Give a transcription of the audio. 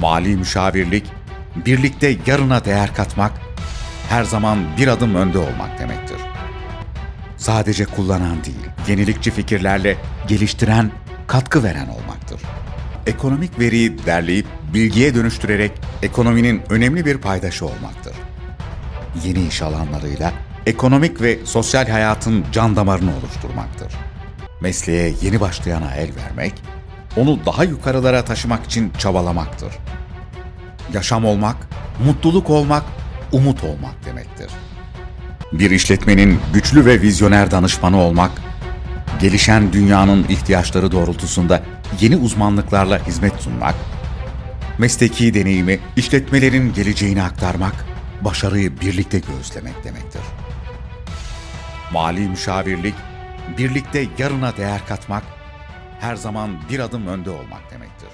Mali müşavirlik, birlikte yarına değer katmak, her zaman bir adım önde olmak demektir. Sadece kullanan değil, yenilikçi fikirlerle geliştiren, katkı veren olmaktır. Ekonomik veriyi derleyip bilgiye dönüştürerek ekonominin önemli bir paydaşı olmaktır. Yeni iş alanlarıyla ekonomik ve sosyal hayatın can damarını oluşturmaktır. Mesleğe yeni başlayana el vermek, onu daha yukarılara taşımak için çabalamaktır. Yaşam olmak, mutluluk olmak, umut olmak demektir. Bir işletmenin güçlü ve vizyoner danışmanı olmak, gelişen dünyanın ihtiyaçları doğrultusunda yeni uzmanlıklarla hizmet sunmak, mesleki deneyimi işletmelerin geleceğine aktarmak, başarıyı birlikte göğüslemek demektir. Mali müşavirlik, birlikte yarına değer katmak, her zaman bir adım önde olmak demektir.